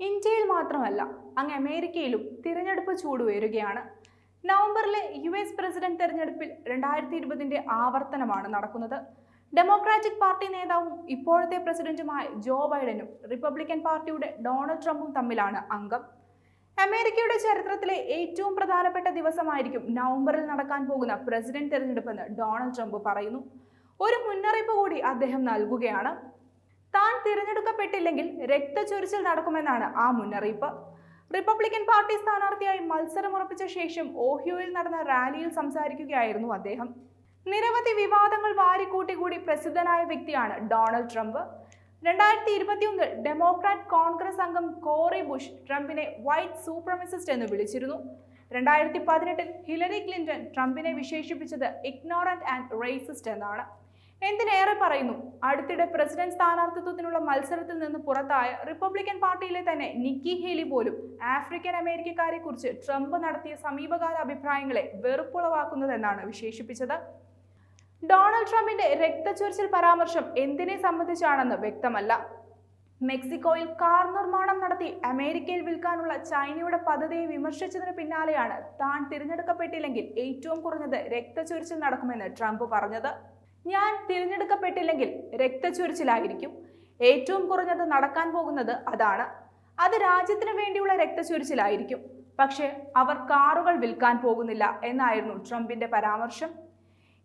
ഇന്ത്യയിൽ മാത്രമല്ല അങ്ങ് അമേരിക്കയിലും തിരഞ്ഞെടുപ്പ് ചൂടുയരുകയാണ് നവംബറിലെ യു എസ് പ്രസിഡന്റ് തെരഞ്ഞെടുപ്പിൽ രണ്ടായിരത്തി ഇരുപതിന്റെ ആവർത്തനമാണ് നടക്കുന്നത്. ഡെമോക്രാറ്റിക് പാർട്ടി നേതാവും ഇപ്പോഴത്തെ പ്രസിഡന്റുമായ ജോ ബൈഡനും റിപ്പബ്ലിക്കൻ പാർട്ടിയുടെ ഡൊണാൾഡ് ട്രംപും തമ്മിലാണ് അംഗം. അമേരിക്കയുടെ ചരിത്രത്തിലെ ഏറ്റവും പ്രധാനപ്പെട്ട ദിവസമായിരിക്കും നവംബറിൽ നടക്കാൻ പോകുന്ന പ്രസിഡന്റ് തെരഞ്ഞെടുപ്പെന്ന് ഡൊണാൾഡ് ട്രംപ് പറയുന്നു. ഒരു മുന്നറിയിപ്പ് കൂടി അദ്ദേഹം നൽകുകയാണ്. താൻ തിരഞ്ഞെടുക്കപ്പെട്ടില്ലെങ്കിൽ രക്തചൊരിച്ചിൽ നടക്കുമെന്നാണ് ആ മുന്നറിയിപ്പ്. റിപ്പബ്ലിക്കൻ പാർട്ടി സ്ഥാനാർത്ഥിയായി മത്സരം ഉറപ്പിച്ച ശേഷം ഓഹിയോയിൽ നടന്ന റാലിയിൽ സംസാരിക്കുകയായിരുന്നു അദ്ദേഹം. നിരവധി വിവാദങ്ങൾ വാരിക്കൂട്ടി കൂടി പ്രസിദ്ധനായ വ്യക്തിയാണ് ഡൊണാൾഡ് ട്രംപ്. രണ്ടായിരത്തി ഇരുപത്തിയൊന്നിൽ ഡെമോക്രാറ്റ് കോൺഗ്രസ് അംഗം കോറി ബുഷ് ട്രംപിനെ വൈറ്റ് സൂപ്രമിസിസ്റ്റ് എന്ന് വിളിച്ചിരുന്നു. രണ്ടായിരത്തി പതിനെട്ടിൽ ഹിലരി ക്ലിന്റൺ ട്രംപിനെ വിശേഷിപ്പിച്ചത് ഇഗ്നോറന്റ് ആൻഡ് റേസിസ്റ്റ് എന്നാണ്. എന്തിനേറെ പറയുന്നു? അടുത്തിടെ പ്രസിഡന്റ് സ്ഥാനാർത്ഥിത്വത്തിനുള്ള മത്സരത്തിൽ നിന്ന് പുറത്തായ റിപ്പബ്ലിക്കൻ പാർട്ടിയിലെ തന്നെ നിക്കി ഹേലി പോലും ആഫ്രിക്കൻ അമേരിക്കക്കാരെ കുറിച്ച് ട്രംപ് നടത്തിയ സമീപകാല അഭിപ്രായങ്ങളെ വെറുപ്പുളവാക്കുന്നതെന്നാണ് വിശേഷിപ്പിച്ചത്. ഡൊണാൾഡ് ട്രംപിന്റെ രക്തച്ചൊരിച്ചിൽ പരാമർശം എന്തിനെ സംബന്ധിച്ചാണെന്ന് വ്യക്തമല്ല. മെക്സിക്കോയിൽ കാർ നിർമ്മാണം നടത്തി അമേരിക്കയിൽ വിൽക്കാനുള്ള ചൈനയുടെ പദ്ധതിയെ വിമർശിച്ചതിന് പിന്നാലെയാണ് താൻ തിരഞ്ഞെടുക്കപ്പെട്ടില്ലെങ്കിൽ ഏറ്റവും കുറഞ്ഞത് രക്തച്ചൊരിച്ചിൽ നടക്കുമെന്ന് ട്രംപ് പറഞ്ഞത്. ഞാൻ തിരഞ്ഞെടുക്കപ്പെട്ടില്ലെങ്കിൽ രക്തച്ചൊരിച്ചിലായിരിക്കും. ഏറ്റവും കുറഞ്ഞത് നടക്കാൻ പോകുന്നത് അതാണ്. അത് രാജ്യത്തിന് വേണ്ടിയുള്ള രക്തച്ചൊരിച്ചിലായിരിക്കും. പക്ഷേ അവർ കാറുകൾ വിൽക്കാൻ പോകുന്നില്ല എന്നായിരുന്നു ട്രംപിന്റെ പരാമർശം.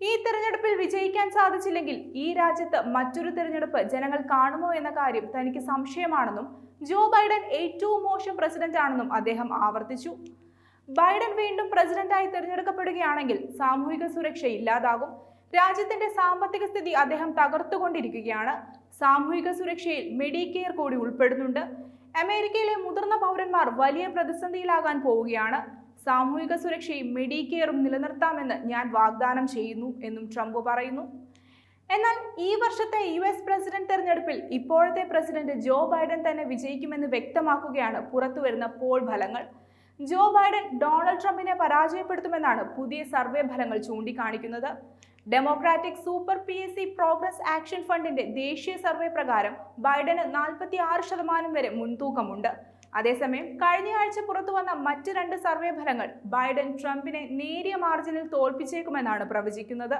ഈ തിരഞ്ഞെടുപ്പിൽ വിജയിക്കാൻ സാധിച്ചില്ലെങ്കിൽ ഈ രാജ്യത്ത് മറ്റൊരു തിരഞ്ഞെടുപ്പ് ജനങ്ങൾ കാണുമോ എന്ന കാര്യം തനിക്ക് സംശയമാണെന്നും ജോ ബൈഡൻ ഏറ്റവും മോശം പ്രസിഡന്റ് ആണെന്നും അദ്ദേഹം ആവർത്തിച്ചു. ബൈഡൻ വീണ്ടും പ്രസിഡന്റായി തിരഞ്ഞെടുക്കപ്പെടുകയാണെങ്കിൽ സാമൂഹിക സുരക്ഷ ഇല്ലാതാകും. രാജ്യത്തിന്റെ സാമ്പത്തിക സ്ഥിതി അദ്ദേഹം തകർത്തുകൊണ്ടിരിക്കുകയാണ്. സാമൂഹിക സുരക്ഷയിൽ മെഡിക്കെയർ കൂടി ഉൾപ്പെടുന്നുണ്ട്. അമേരിക്കയിലെ മുതിർന്ന പൗരന്മാർ വലിയ പ്രതിസന്ധിയിലാകാൻ പോവുകയാണ്. സാമൂഹിക സുരക്ഷയും മെഡിക്കെയറും നിലനിർത്താമെന്ന് ഞാൻ വാഗ്ദാനം ചെയ്യുന്നു എന്നും ട്രംപ് പറയുന്നു. എന്നാൽ ഈ വർഷത്തെ യു എസ് പ്രസിഡന്റ് തെരഞ്ഞെടുപ്പിൽ ഇപ്പോഴത്തെ പ്രസിഡന്റ് ജോ ബൈഡൻ തന്നെ വിജയിക്കുമെന്ന് വ്യക്തമാക്കുകയാണ് പുറത്തുവരുന്ന പോൾ ഫലങ്ങൾ. ജോ ബൈഡൻ ഡൊണാൾഡ് ട്രംപിനെ പരാജയപ്പെടുത്തുമെന്നാണ് പുതിയ സർവേ ഫലങ്ങൾ ചൂണ്ടിക്കാണിക്കുന്നത്. Democratic super P S C progress action ഫണ്ടിന്റെ ദേശീയ സർവേ പ്രകാരം ബൈഡന് നാൽപ്പത്തി ആറ് ശതമാനം വരെ മുൻതൂക്കമുണ്ട്. അതേസമയം കഴിഞ്ഞയാഴ്ച പുറത്തു വന്ന മറ്റ് രണ്ട് സർവേ ഫലങ്ങൾ ബൈഡൻ ട്രംപിനെ നേരിയ മാർജിനിൽ തോൽപ്പിച്ചേക്കുമെന്നാണ് പ്രവചിക്കുന്നത്.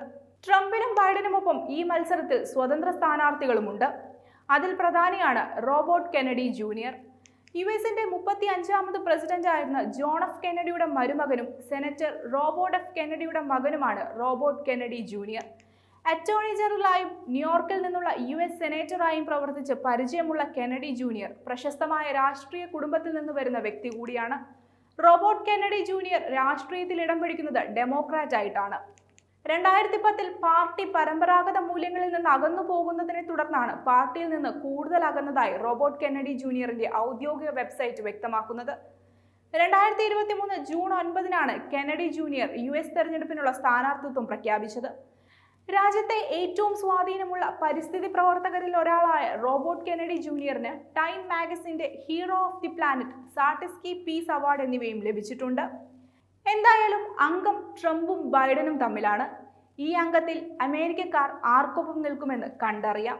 ട്രംപിനും ബൈഡനുമൊപ്പം ഈ മത്സരത്തിൽ സ്വതന്ത്ര സ്ഥാനാർത്ഥികളുമുണ്ട്. അതിൽ പ്രധാനിയാണ് റോബോട്ട് കെനഡി ജൂനിയർ. യു എസിന്റെ മുപ്പത്തി അഞ്ചാമത് പ്രസിഡന്റ് ആയിരുന്ന ജോൺ എഫ് കെനഡിയുടെ മരുമകനും സെനറ്റർ റോബോട്ട് എഫ് കെനഡിയുടെ മകനുമാണ് റോബോട്ട് കെനഡി ജൂനിയർ. അറ്റോർണി ജനറലായും ന്യൂയോർക്കിൽ നിന്നുള്ള യു എസ് സെനേറ്ററായും പ്രവർത്തിച്ച് പരിചയമുള്ള കെനഡി ജൂനിയർ പ്രശസ്തമായ രാഷ്ട്രീയ കുടുംബത്തിൽ നിന്ന് വരുന്ന വ്യക്തി കൂടിയാണ്. റോബോട്ട് കെനഡി ജൂനിയർ രാഷ്ട്രീയത്തിൽ ഇടം പിടിക്കുന്നത് ഡെമോക്രാറ്റ് ആയിട്ടാണ് രണ്ടായിരത്തി പത്തിൽ പാർട്ടി പരമ്പരാഗത മൂല്യങ്ങളിൽ നിന്ന് അകന്നു പോകുന്നതിനെ തുടർന്നാണ് പാർട്ടിയിൽ നിന്ന് കൂടുതൽ അകന്നതായി റോബോട്ട് കെന്നഡി ജൂനിയറിന്റെ ഔദ്യോഗിക വെബ്സൈറ്റ് വ്യക്തമാക്കുന്നത്. രണ്ടായിരത്തി ഇരുപത്തി മൂന്ന് ജൂൺ ഒൻപതിനാണ് കെന്നഡി ജൂനിയർ യു എസ് തെരഞ്ഞെടുപ്പിനുള്ള സ്ഥാനാർത്ഥിത്വം പ്രഖ്യാപിച്ചത്. രാജ്യത്തെ ഏറ്റവും സ്വാധീനമുള്ള പരിസ്ഥിതി പ്രവർത്തകരിൽ ഒരാളായ റോബോട്ട് കെന്നഡി ജൂനിയറിന് ടൈം മാഗസിന്റെ ഹീറോ ഓഫ് ദി പ്ലാനറ്റ് സാർട്ടിസ്കി പീസ് അവാർഡ് എന്നിവയും ലഭിച്ചിട്ടുണ്ട്. എന്തായാലും അംഗം ട്രംപും ബൈഡനും തമ്മിലാണ്. ഈ അംഗത്തിൽ അമേരിക്കക്കാർ ആർക്കൊപ്പം നിൽക്കുമെന്ന് കണ്ടറിയാം.